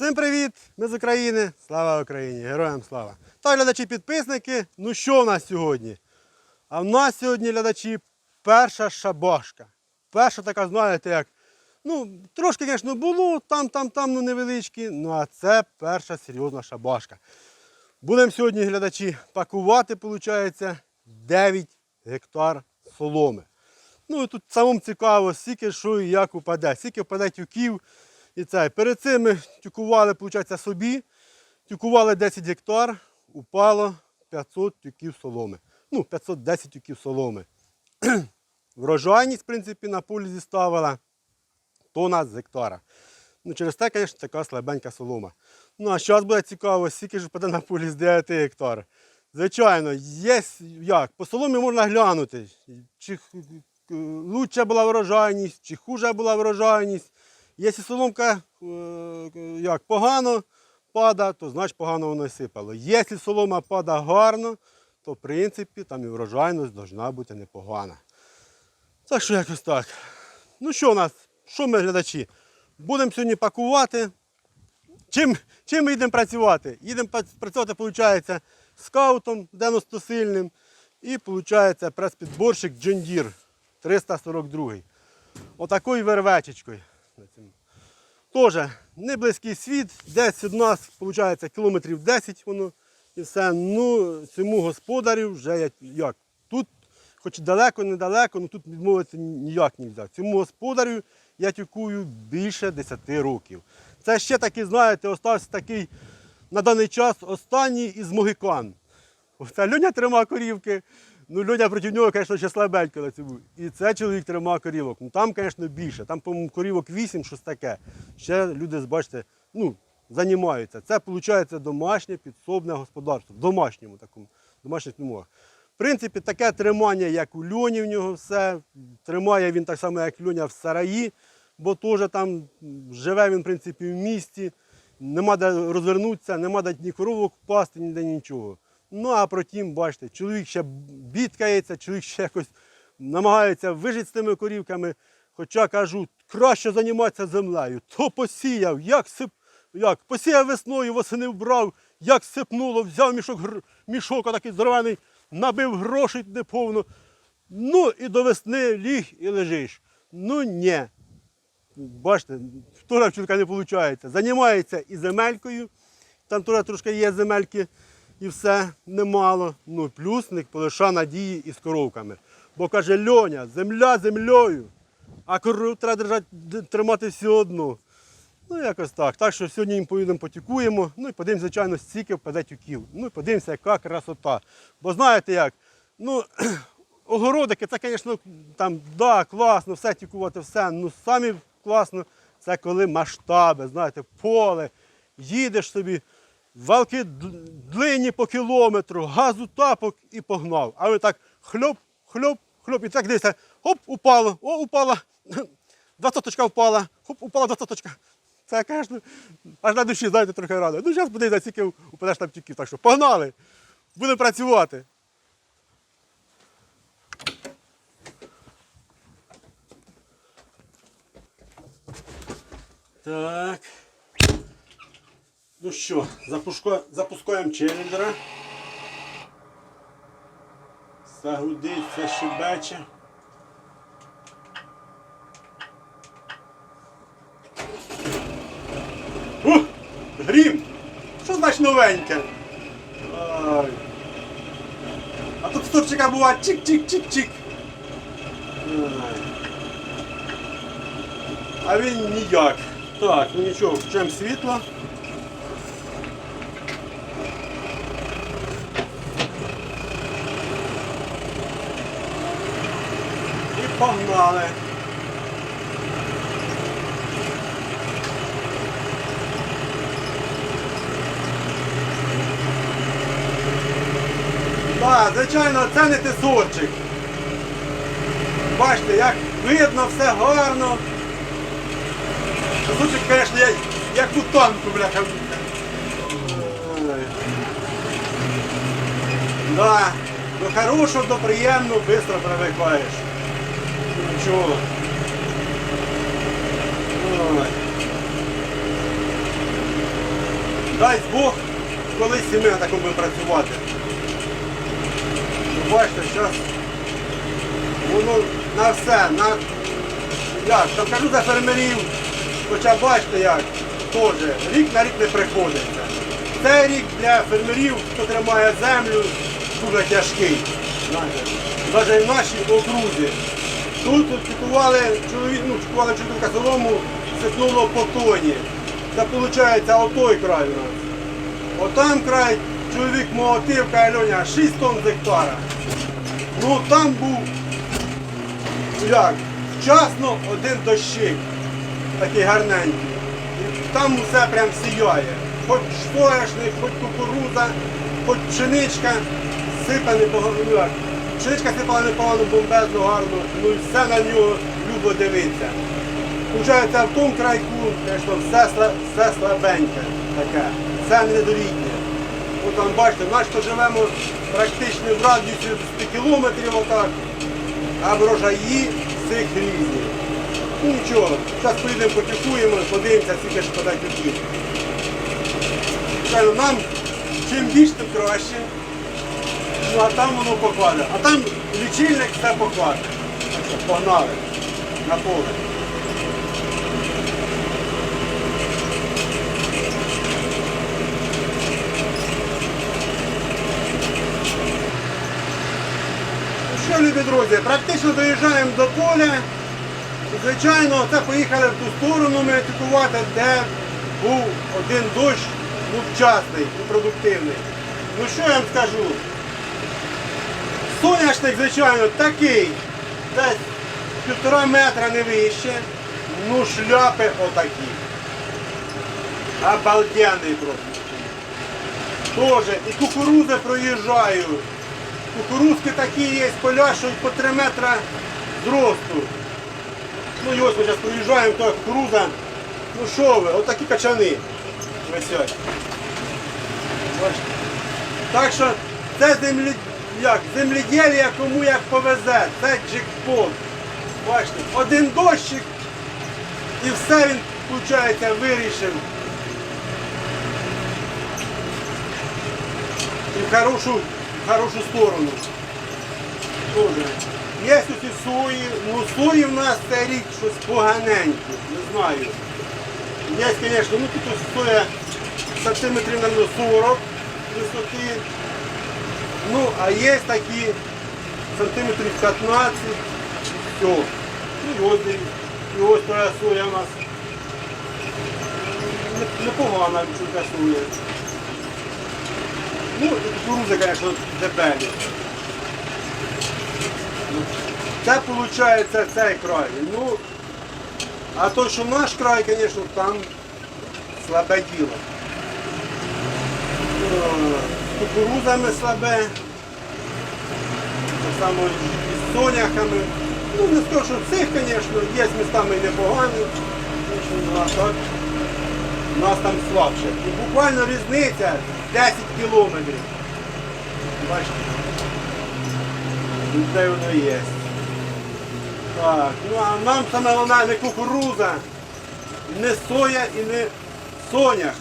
Всім привіт! Ми з України. Слава Україні! Героям слава! Та глядачі підписники. Ну що в нас сьогодні? А в нас сьогодні глядачі перша шабашка. Перша така, знаєте, як. Ну, трошки, звісно, було, там, там, там, ну невеличкі. Ну а це перша серйозна шабашка. Будемо сьогодні глядачі пакувати, виходить, 9 гектар соломи. Ну і тут самому цікаво, скільки що і як упаде, скільки впаде тюків. І це. Перед цим ми тюкували, виходить, собі. Тюкували 10 гектар, упало 500 тюків соломи. Ну, 510 тюків соломи. Врожайність, в принципі, на полі зіставила тона з гектара. Ну, через те, звісно, така слабенька солома. Ну, а зараз буде цікаво, скільки ж впаде на полі з 9 гектар. Звичайно, є як, по соломі можна глянути, чи лучша була врожайність, чи хуже була врожайність. Якщо соломка е, як, погано пада, то значить погано воно і сипало. Якщо солома пада гарно, то в принципі там і врожайність повинна бути непогана. Так що якось так. Ну що у нас? Що ми глядачі? Будемо сьогодні пакувати. Чим, чим ми йдемо працювати? Їдемо працювати, виходить, скаутом 90-сильним і виходить прес-підборщик Deere 342. Отакою вервечечкою. На цьому. Теж не близький світ, десь від нас, виходить, кілометрів 10 воно і все. Ну, цьому господарю вже як, тут, хоч далеко, недалеко, ну тут відмовитися ніяк не можна. Цьому господарю я тюкую більше 10 років. Це ще такий, знаєте, остався такий на даний час останній із могикан. Оце Льоня тримав корівки. Ну, Льоня проти нього, звісно, ще слабенько на цьому. І це чоловік тримав корівок. Ну там, звісно, більше. Там, по-моєму, корівок 8, щось таке. Ще люди, бачите, ну, займаються. Це, виходить, домашнє підсобне господарство. В домашньому такому, домашніх умовах. В принципі, таке тримання, як у Льоні в нього все. Тримає він так само, як Льоня в сараї, бо теж там живе він, в принципі, в місті. Нема де розвернутися, нема де ні коровок впасти, ніде нічого. Ну а протім, бачите, чоловік ще бідкається, чоловік ще якось намагається вижити з тими корівками. Хоча кажу, краще займатися землею. То посіяв, як сип, як посіяв весною, восени вбрав, як сипнуло, взяв мішок, мішок такий здоровений, набив грошей неповно. Ну і до весни ліг і лежиш. Ну ні. Бачите, втора чоловіка не виходить. Займається і земелькою, там теж трошки є земельки і все немало. Ну, плюс в полиша надії із коровками. Бо каже Льоня, земля землею, а коров треба держати, тримати все одно. Ну, якось так. Так що сьогодні їм поїдемо потікуємо. Ну і подивимося, звичайно, стільки впаде тюків. Ну і подивимося, яка красота. Бо знаєте як, ну, огородики, це, звісно, там, да, класно, все тікувати, все. Ну, самі класно, це коли масштаби, знаєте, поле, їдеш собі, валки д- длинні по кілометру, газу тапок і погнав. А ви так хльоп, хльоп, хльоп, і так дивишся, хоп, упало, о, упала, двадцяточка впала, хоп, упала двадцяточка. Це, звісно, аж на душі, знаєте, трохи рада. Ну, зараз подивися, скільки упадеш там тюків. Так що погнали, будемо працювати. Так. Ну що, запускаємо челленджера. Все щебече. Ух! Грім! Що значить новеньке? Ай. А тут стопчика буває чик-чик-чик-чик. А він ніяк. Так, ну нічого, включаємо світло. Погнали. Так, звичайно, це не тисорчик. Бачите, як видно, все гарно. Звучить, звісно, як, як у танку, бляха. Да, до хорошого, до приємного швидко привикаєш. Нічого. Дай Бог, колись і ми такому будемо працювати. Бачите, зараз воно на все, на як, там кажу за фермерів, хоча бачите як, теж рік на рік не приходиться. Цей рік для фермерів, хто тримає землю, дуже тяжкий. Навіть в нашій окрузі. Тут купували чоловік, ну, купували чоловіка солому, сипнуло по тоні. Це виходить отой край у нас. Отам край чоловік молотив, каже Льоня, 6 тонн з гектара. Ну там був як, вчасно один дощик, такий гарненький. І там усе прям сіяє. Хоч соняшник, хоч кукуруза, хоч пшеничка, сипе непогано. Пшеничка сипала непогано, бомбезно, гарно, ну і все на нього любо дивиться. Получається, в тому крайку, звісно, все, все слабеньке таке, все недорідне. От там бачите, начебто живемо практично в радіусі 100 кілометрів отак, а врожаї всіх різні. Ну нічого, зараз поїдемо потікуємо, подивимося, скільки ж подай кутів. Нам чим більше, тим краще. Ну а там воно покладе. А там лічильник все покладе. Погнали на поле. Що, любі друзі, практично доїжджаємо до поля. Звичайно, це поїхали в ту сторону ми атакувати, де був один дощ ну, вчасний і продуктивний. Ну що я вам скажу? Соняшник, звичайно, такий, десь півтора метра не вище, ну шляпи отакі. Обалденний просто. Тоже і кукурузи проїжджаю. Кукурузки такі є, поля, що по 3 метра зросту. Ну і ось ми зараз проїжджаємо, то кукуруза. Ну що ви, отакі качани висять. Так що це землі... як, земледілля кому як повезе, це джекпот. Бачите, один дощик і все він, виходить, вирішив. І в хорошу, в хорошу сторону. Тоже. Є тут і сої, ну сої в нас цей рік щось поганенько, не знаю. Є, звісно, ну тут соя сантиметрів, мабуть, 40 висоти. Ну, а є такі сантиметрів 15, все. Ну і ось, дивіться. і ось твоя соя у нас. Не- Непогана чуйка соя. Ну, і кукуруза, звісно, дебелі. Ну, Це виходить цей край. Ну, а то, що наш край, звісно, там слабе діло. З кукурузами слабе. Так само і з соняхами. Ну, не скажу, що всіх, звісно, є містами і непогані. У нас там слабше. І буквально різниця 10 кілометрів. Бачите? Де воно є. Так, ну а нам саме головне не кукуруза, не соя і не сонях.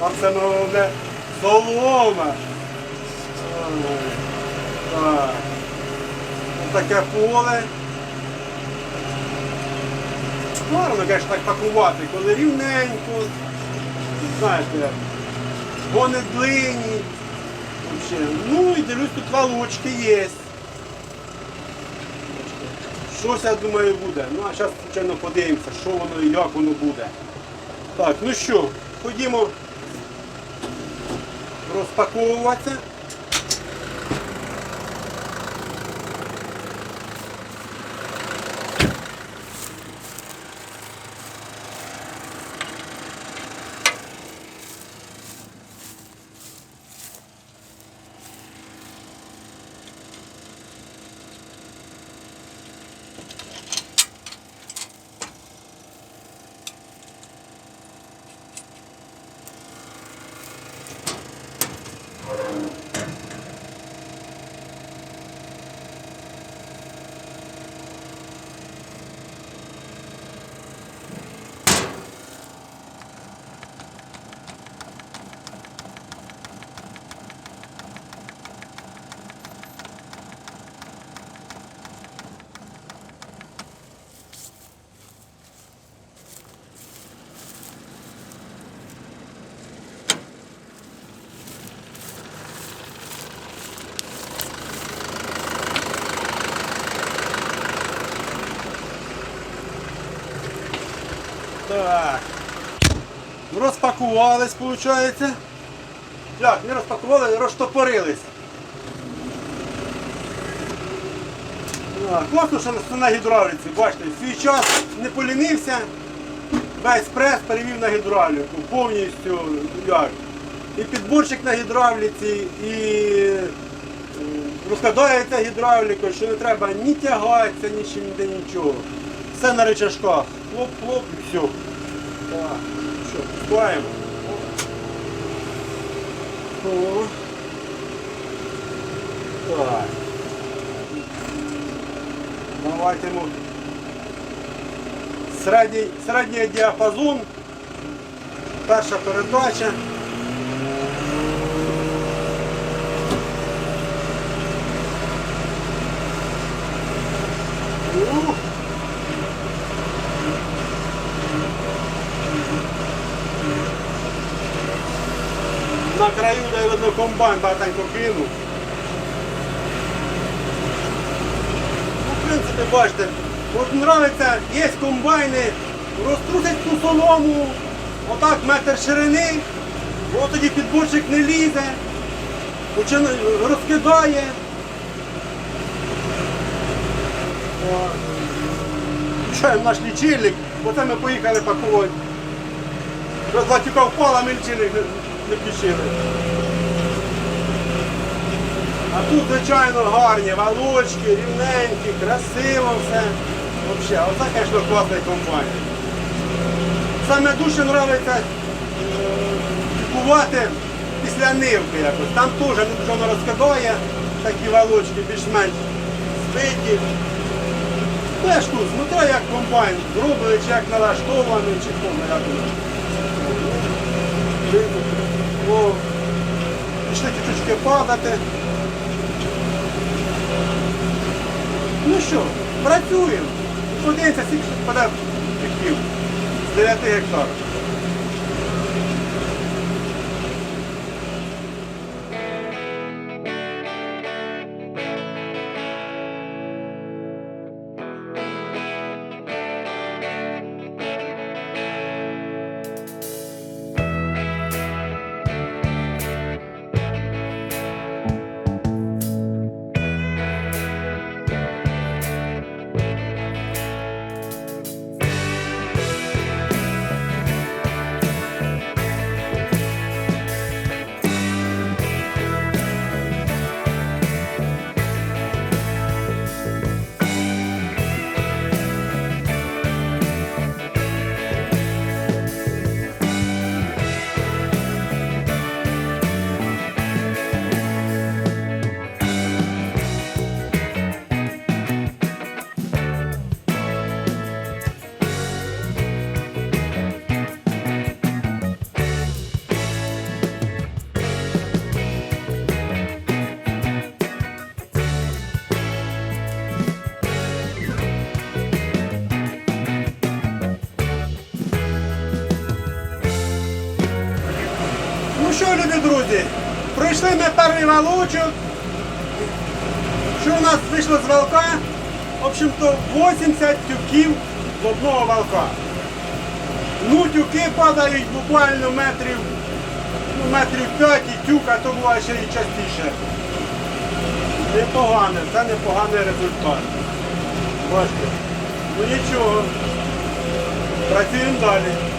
Нам саме головне солома. Так. Таке поле. Гарно, звісно, так пакувати, коли рівненько. Знаєте, гони длинні. Ну і дивлюсь, тут валочки є. Щось, я думаю, буде. Ну, а зараз, звичайно, подивимося, що воно і як воно буде. Так, ну що, ходімо розпаковуватися. Так. Розпакувались, виходить. Як, не розпакували, розштопорились. Так, класно, що це на гідравліці, бачите, свій час не полінився, весь прес перевів на гідравліку, повністю як. І підборчик на гідравліці, і е, розкладається гідравліка, що не треба ні тягатися, ні чим ніде нічого. Все на рычажках. Хлоп-хлоп і все. Так, що, пускаємо. О. Так. Давайте йому середній, середній діапазон. Перша передача. Ну. На краю, де видно комбайн багатенько кинув. Ну, в принципі, бачите, от нравиться, є комбайни, розтрусять ту солому, отак метр ширини, от тоді підборчик не лізе, розкидає. Включаємо наш лічильник, оце ми поїхали пакувати. Раз впала, ми лічильник не включили. А тут, звичайно, гарні валочки, рівненькі, красиво все. Взагалі, оце, звісно, класний комбайн. Саме дуже подобається купувати після нивки якось. Там теж воно розкидає, такі валочки більш-менш збиті. Теж тут, смотри, як комбайн зроблений, чи як налаштований, чи хто як воно. О, пішли чуть-чуть падати. Ну що, працюємо. Подивіться, скільки впаде з 9 гектарів. Пройшли ми перший валучок. Що у нас вийшло з валка? В общем-то 80 тюків з одного валка. Ну, тюки падають буквально метрів, ну, метрів 5 і тюк, а то буває ще і частіше. Непогане, це непоганий результат. Бачите. Ну нічого. Працюємо далі.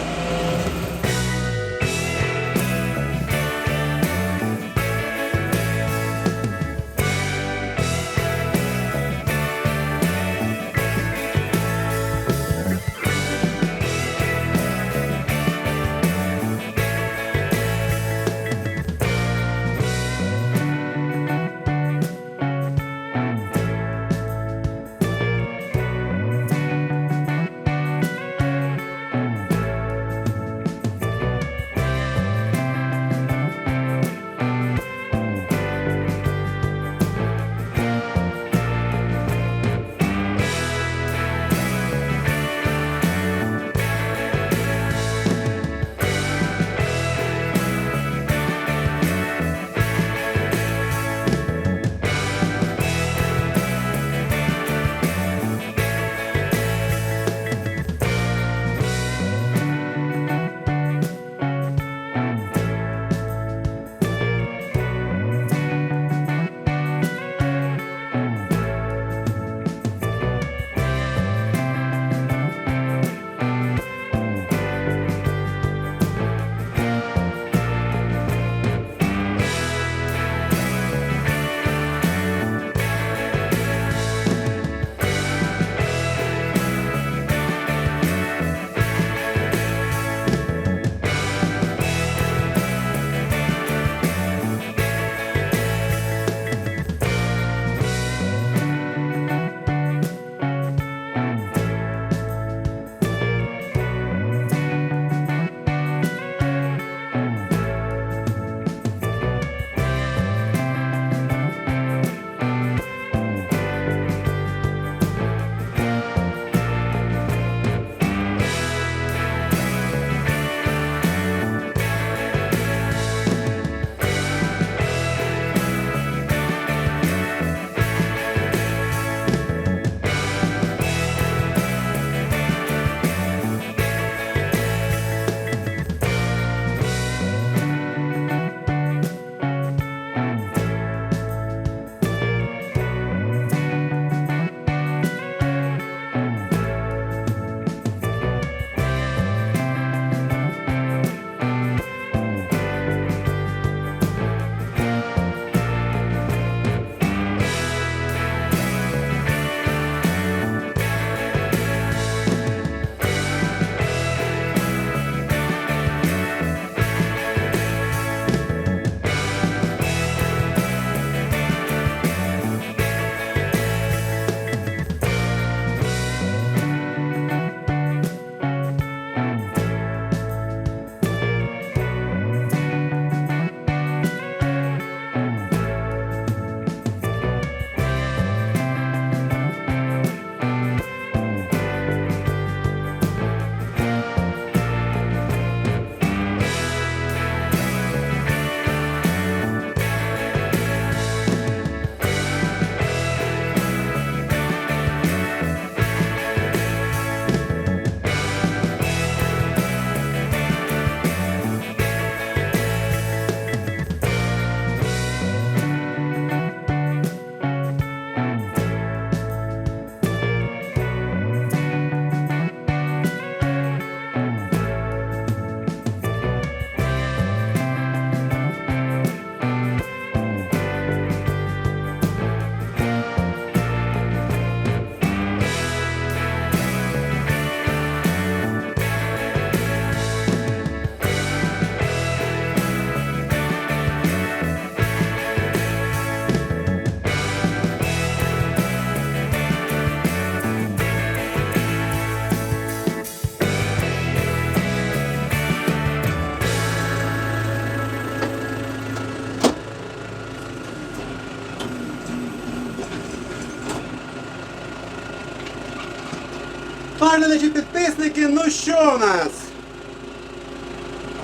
Підписники, ну що в нас?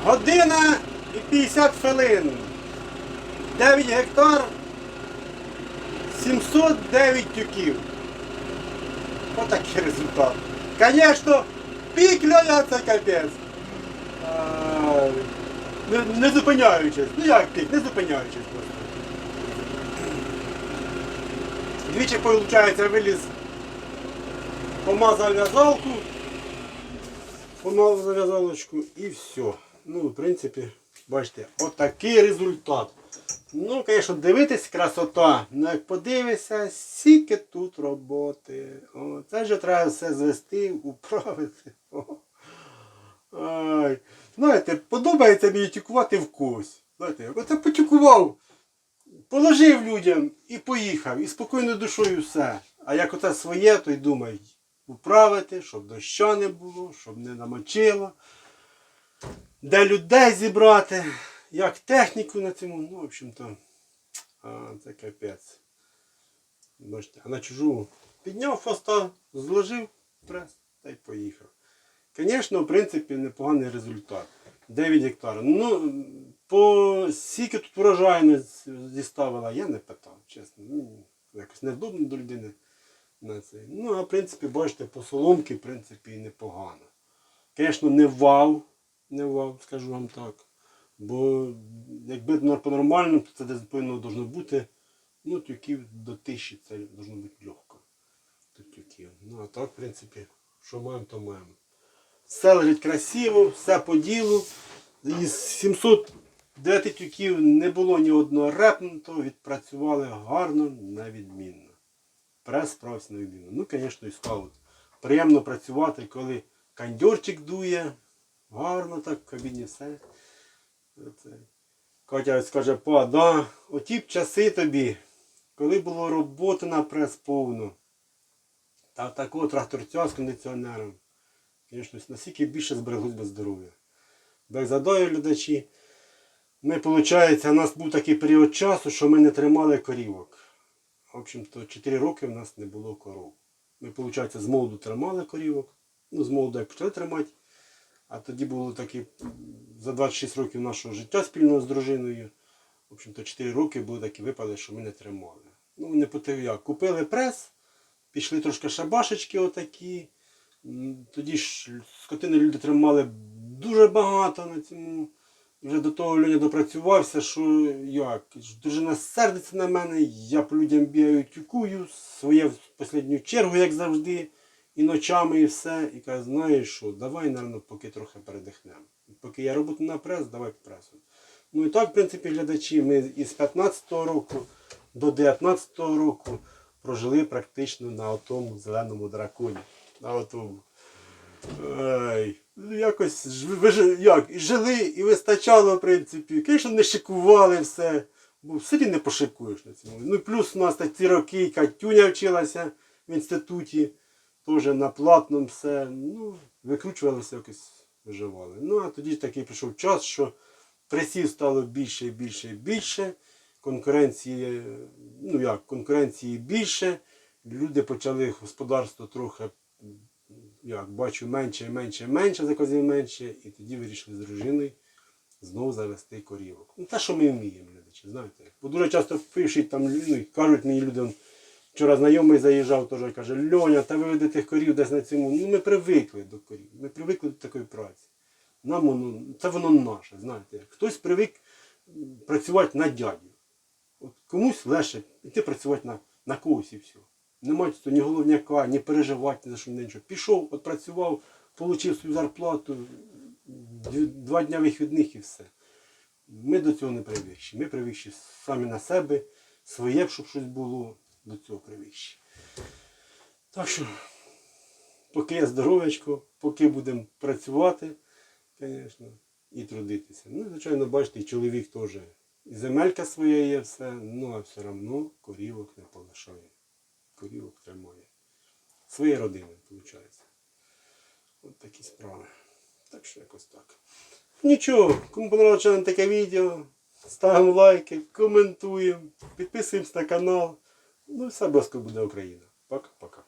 Година і 50 хвилин. 9 гектар, 709 тюків. Отакий результат. Звісно, пік це капець. Не, не зупиняючись. Ну як пік, не зупиняючись просто. Двічі, виходить, виліз помазав в'язалку, помазав в'язалочку і все. Ну, в принципі, бачите, отакий результат. Ну, звісно, дивитись красота. Ну, як подивишся, скільки тут роботи. О, це вже треба все звести, управити. О. Ай. Знаєте, подобається мені тюкувати в когось. Знаєте, оце потюкував, положив людям і поїхав. І спокійною душою все. А як оце своє, то й думай, управити, щоб доща не було, щоб не намочило. Де людей зібрати, як техніку на цьому, ну, в общем-то, це капець. Бачите, а на чужу підняв фоста, зложив прес та й поїхав. Звісно, в принципі, непоганий результат. 9 гектарів. Ну, по скільки тут врожайність зіставила, я не питав, чесно. Ну, якось невдобно до людини на це. Ну, а в принципі, бачите, по соломки, в принципі, і непогано. Звісно, не вау, не вау, скажу вам так. Бо якби по-нормальному, то це десь повинно должно бути, ну, тюків до тисячі це должно бути легко. Тюків. Ну, а так, в принципі, що маємо, то маємо. Все лежить красиво, все по ділу. Із 709 тюків не було ні одного репнутого, відпрацювали гарно, на відмінно. Прес справився на відмінно. Ну, звісно, і скаут. Приємно працювати, коли кондьорчик дує, гарно так в кабіні все. Катя ось каже, па, да, оті б часи тобі, коли було роботи на прес повно. Та такого тракторця з кондиціонером. Звісно, наскільки більше збереглось без здоров'я. Без задою глядачі. Ми, виходить, у нас був такий період часу, що ми не тримали корівок. В общем-то, 4 роки в нас не було коров. Ми, виходить, з молоду тримали корівок. Ну, з молоду як почали тримати. А тоді було такі за 26 років нашого життя спільного з дружиною. В общем-то, 4 роки були такі випадки, що ми не тримали. Ну, не як. Купили прес, пішли трошки шабашечки отакі. Тоді ж скотини люди тримали дуже багато на цьому. Вже до того Льоня допрацювався, що як, дружина сердиться на мене, я по людям бігаю, тюкую, своє в останню чергу, як завжди, і ночами, і все. І каже, знаєш що, давай, напевно, поки трохи передихнемо. Поки я роботу на прес, давай пресу. Ну і так, в принципі, глядачі, ми із 15-го року до 19-го року прожили практично на тому зеленому драконі. На отому. Ай, ну, якось ви як, жили і вистачало, в принципі. Звісно, не шикували все. Бо в селі не пошикуєш на цьому. Ну плюс у нас ці роки Катюня вчилася в інституті, теж на платному все. Ну, викручувалися якось виживали. Ну, а тоді такий прийшов час, що пресів стало більше і більше і більше. Конкуренції, ну як, конкуренції більше. Люди почали господарство трохи як бачу, менше, менше, менше, заказів менше, і тоді вирішили з дружиною знову завести корівок. Ну, те, що ми вміємо, глядачі, знаєте. Бо дуже часто пишуть там, ну, кажуть мені люди, вчора знайомий заїжджав, теж каже, Льоня, та ви ведете корів десь на цьому. Ну, ми привикли до корів, ми привикли до такої праці. Нам воно, це воно наше, знаєте. Хтось привик працювати на дядю. От комусь легше йти працювати на, на когось і все. Немає тут ні головняка, ні переживати ні за що ні нічого. Пішов, от працював, отримав свою зарплату, два дня вихідних і все. Ми до цього не привикші. Ми привикші самі на себе, своє, щоб щось було, до цього привикші. Так що, поки є здоров'ячко, поки будемо працювати, звісно, і трудитися. Ну, звичайно, бачите, і чоловік теж. І земелька своя є все, ну а все одно корівок не полишає. Корівок тримає. Своєї родини, виходить. От такі справи. Так що якось так. Нічого, кому подобається таке відео, ставимо лайки, коментуємо, підписуємось на канал. Ну і все буде Україна. Пока-пока.